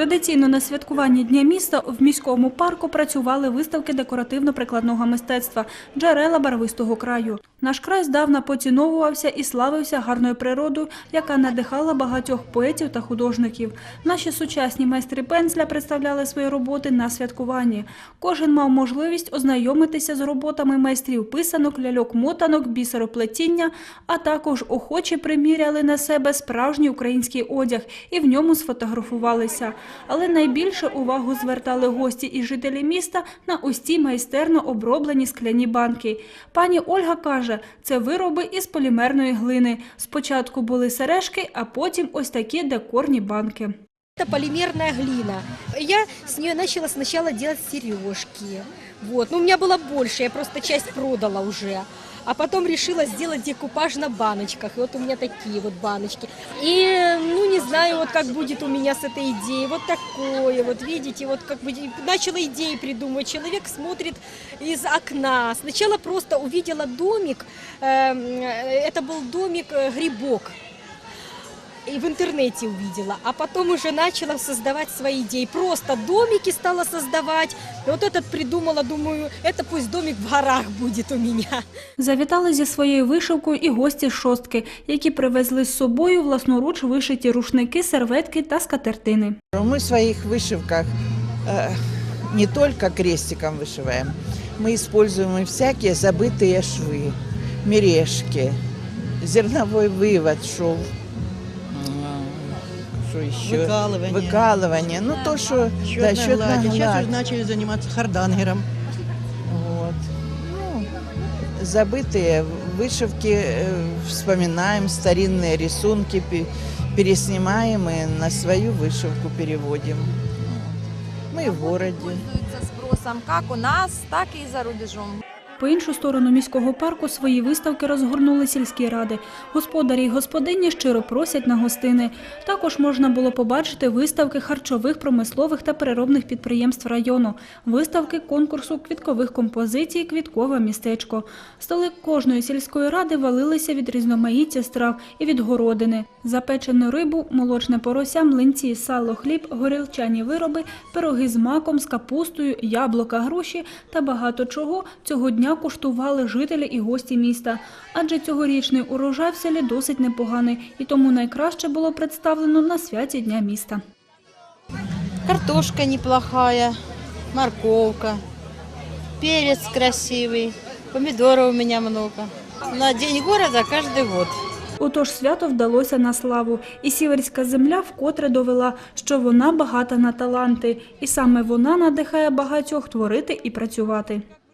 Традиційно на святкуванні Дня міста в міському парку працювали виставки декоративно-прикладного мистецтва джерела барвистого краю. Наш край здавна поціновувався і славився гарною природою, яка надихала багатьох поетів та художників. Наші сучасні майстри пензля представляли свої роботи на святкуванні. Кожен мав можливість ознайомитися з роботами майстрів писанок, ляльок-мотанок, бісероплетіння, а також охочі приміряли на себе справжній український одяг і в ньому сфотографувалися. Але найбільше увагу звертали гості і жителі міста на ось майстерно оброблені скляні банки. Пані Ольга каже, це вироби із полімерної глини. Спочатку були сережки, а потім ось такі декорні банки. Это полимерная глина. Я с нее начала сначала делать сережки. Вот. Но у меня было больше, я просто часть продала уже. А потом решила сделать декупаж на баночках. И вот у меня такие вот баночки. И, ну, не знаю, вот как будет у меня с этой идеей. Вот такое, вот видите, вот как бы и начала идеи придумывать. Человек смотрит из окна. Сначала просто увидела домик. эм, э, Это был домик э, грибок и в интернете увидела, а потом уже начала создавать свои идеи. Просто домики стала создавать. И вот этот придумала, думаю, это пусть домик в горах будет у меня. Завітали зі своєю вишивкою і гості з шостки, які привезли з собою власноруч вишиті рушники, серветки та скатертини. Мы в своих вышивках э, не только крестиком вышиваем, мы используем и всякие забытые швы, мережки, зерновой вывод шел, что еще? Выкалывание. Выкалывание. Ну то, что да, Счетная счетная гладь. Сейчас гладь. уже начали заниматься хардангером. Вот. Ну, забытые вышивки, э, вспоминаем старинные рисунки, пе- переснимаем и на свою вышивку переводим. Вот. Мы и в городе. пользуются спросом как у нас, так и за рубежом. По іншу сторону міського парку свої виставки розгорнули сільські ради. Господарі й господині щиро просять на гостини. Також можна було побачити виставки харчових, промислових та переробних підприємств району, виставки конкурсу квіткових композицій «Квіткове містечко». Столи кожної сільської ради валилися від різноманіття страв і від городини. Запечену рибу, молочне порося, млинці, сало, хліб, горілчані вироби, пироги з маком, з капустою, яблука, груші та багато чого цього дня куштували жителі і гості міста. Адже цьогорічний урожай в селі досить непоганий, і тому найкраще було представлено на святі Дня міста. Картошка неплохая, морковка, перец красивый, помидоров у меня много. На День города каждый год. Отож свято вдалося на славу, і сіверська земля вкотре довела, що вона багата на таланти, і саме вона надихає багатьох творити і працювати.